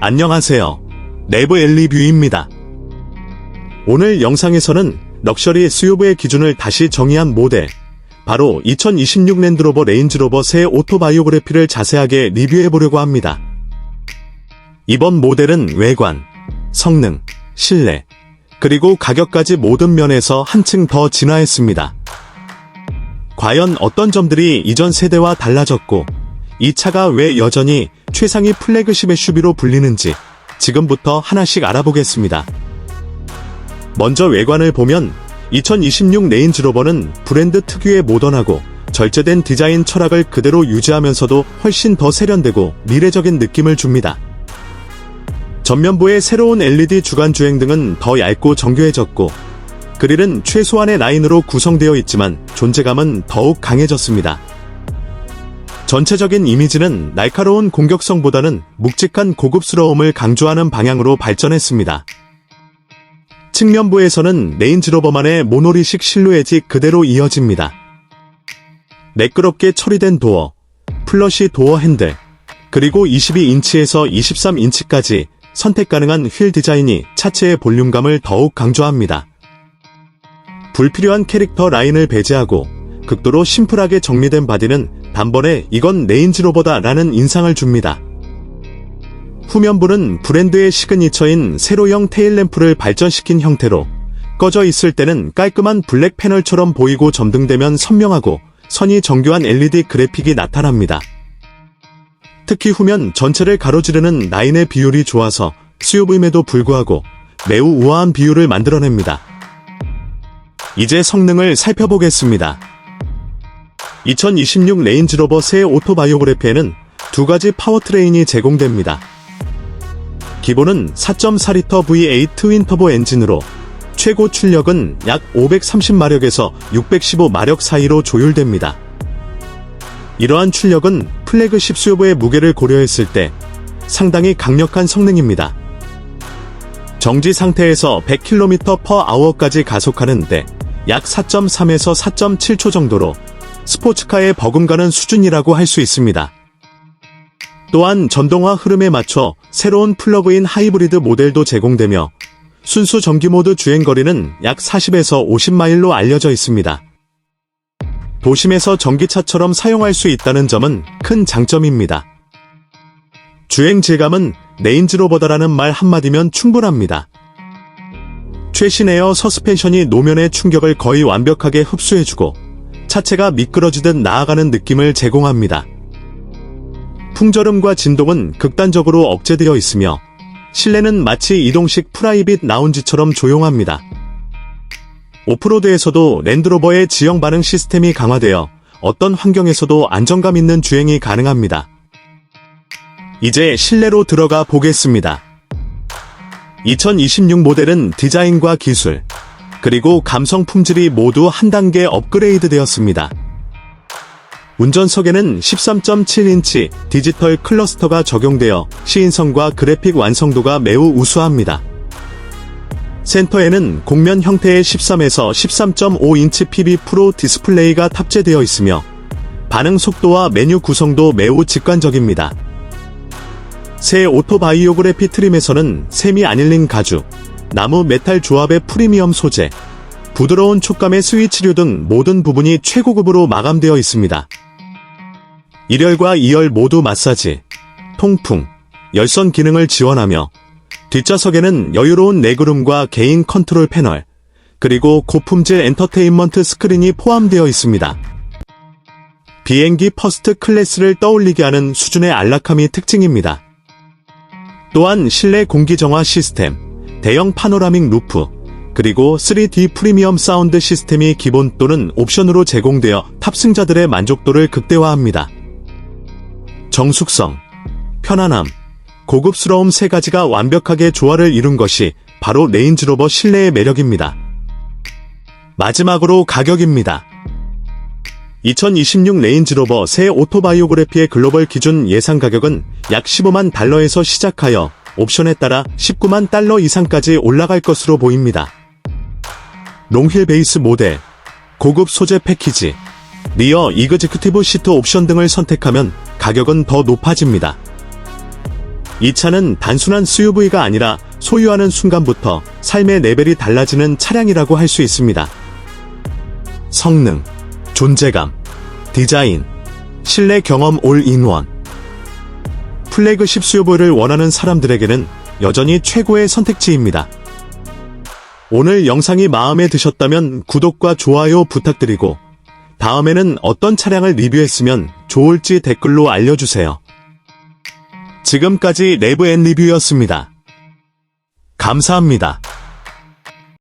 안녕하세요. 내부 엘리뷰입니다. 오늘 영상에서는 럭셔리 SUV의 기준을 다시 정의한 모델, 바로 2026 랜드로버 레인지로버 새 오토바이오그래피를 자세하게 리뷰해보려고 합니다. 이번 모델은 외관, 성능, 실내, 그리고 가격까지 모든 면에서 한층 더 진화했습니다. 과연 어떤 점들이 이전 세대와 달라졌고, 이 차가 왜 여전히 최상위 플래그십 SUV로 불리는지 지금부터 하나씩 알아보겠습니다. 먼저 외관을 보면 2026 레인지로버는 브랜드 특유의 모던하고 절제된 디자인 철학을 그대로 유지하면서도 훨씬 더 세련되고 미래적인 느낌을 줍니다. 전면부의 새로운 LED 주간 주행 등은 더 얇고 정교해졌고 그릴은 최소한의 라인으로 구성되어 있지만 존재감은 더욱 강해졌습니다. 전체적인 이미지는 날카로운 공격성보다는 묵직한 고급스러움을 강조하는 방향으로 발전했습니다. 측면부에서는 레인지로버만의 모노리식 실루엣이 그대로 이어집니다. 매끄럽게 처리된 도어, 플러시 도어 핸들, 그리고 22인치에서 23인치까지 선택 가능한 휠 디자인이 차체의 볼륨감을 더욱 강조합니다. 불필요한 캐릭터 라인을 배제하고 극도로 심플하게 정리된 바디는 단번에 이건 레인지로버다 라는 인상을 줍니다. 후면부는 브랜드의 시그니처인 세로형 테일램프를 발전시킨 형태로 꺼져 있을 때는 깔끔한 블랙 패널처럼 보이고 점등되면 선명하고 선이 정교한 LED 그래픽이 나타납니다. 특히 후면 전체를 가로지르는 라인의 비율이 좋아서 수요부임에도 불구하고 매우 우아한 비율을 만들어냅니다. 이제 성능을 살펴보겠습니다. 2026 레인지로버 새 오토바이오그래피에는 두 가지 파워트레인이 제공됩니다. 기본은 4.4리터 V8 트윈터보 엔진으로 최고 출력은 약 530마력에서 615마력 사이로 조율됩니다. 이러한 출력은 플래그십 수요부의 무게를 고려했을 때 상당히 강력한 성능입니다. 정지 상태에서 100km/h까지 가속하는데 약 4.3에서 4.7초 정도로 스포츠카에 버금가는 수준이라고 할 수 있습니다. 또한 전동화 흐름에 맞춰 새로운 플러그인 하이브리드 모델도 제공되며 순수 전기 모드 주행 거리는 약 40에서 50마일로 알려져 있습니다. 도심에서 전기차처럼 사용할 수 있다는 점은 큰 장점입니다. 주행 질감은 레인지로버다라는 말 한마디면 충분합니다. 최신 에어 서스펜션이 노면의 충격을 거의 완벽하게 흡수해주고 차체가 미끄러지듯 나아가는 느낌을 제공합니다. 풍절음과 진동은 극단적으로 억제되어 있으며 실내는 마치 이동식 프라이빗 라운지처럼 조용합니다. 오프로드에서도 랜드로버의 지형 반응 시스템이 강화되어 어떤 환경에서도 안정감 있는 주행이 가능합니다. 이제 실내로 들어가 보겠습니다. 2026 모델은 디자인과 기술, 그리고 감성 품질이 모두 한 단계 업그레이드 되었습니다. 운전석에는 13.7인치 디지털 클러스터가 적용되어 시인성과 그래픽 완성도가 매우 우수합니다. 센터에는 곡면 형태의 13에서 13.5인치 PB 프로 디스플레이가 탑재되어 있으며 반응 속도와 메뉴 구성도 매우 직관적입니다. 새 오토바이오그래피 트림에서는 세미 아닐린 가죽, 나무 메탈 조합의 프리미엄 소재, 부드러운 촉감의 스위치류 등 모든 부분이 최고급으로 마감되어 있습니다. 1열과 2열 모두 마사지, 통풍, 열선 기능을 지원하며 뒷좌석에는 여유로운 레그룸과 개인 컨트롤 패널, 그리고 고품질 엔터테인먼트 스크린이 포함되어 있습니다. 비행기 퍼스트 클래스를 떠올리게 하는 수준의 안락함이 특징입니다. 또한 실내 공기 정화 시스템, 대형 파노라믹 루프, 그리고 3D 프리미엄 사운드 시스템이 기본 또는 옵션으로 제공되어 탑승자들의 만족도를 극대화합니다. 정숙성, 편안함, 고급스러움 세 가지가 완벽하게 조화를 이룬 것이 바로 레인지로버 실내의 매력입니다. 마지막으로 가격입니다. 2026 레인지로버 새 오토바이오그래피의 글로벌 기준 예상 가격은 약 15만 달러에서 시작하여 옵션에 따라 19만 달러 이상까지 올라갈 것으로 보입니다. 롱힐 베이스 모델, 고급 소재 패키지, 리어 이그제큐티브 시트 옵션 등을 선택하면 가격은 더 높아집니다. 이 차는 단순한 SUV가 아니라 소유하는 순간부터 삶의 레벨이 달라지는 차량이라고 할 수 있습니다. 성능, 존재감, 디자인, 실내 경험 올인원. 플래그십 SUV를 원하는 사람들에게는 여전히 최고의 선택지입니다. 오늘 영상이 마음에 드셨다면 구독과 좋아요 부탁드리고 다음에는 어떤 차량을 리뷰했으면 좋을지 댓글로 알려주세요. 지금까지 레브앤리뷰였습니다. 감사합니다.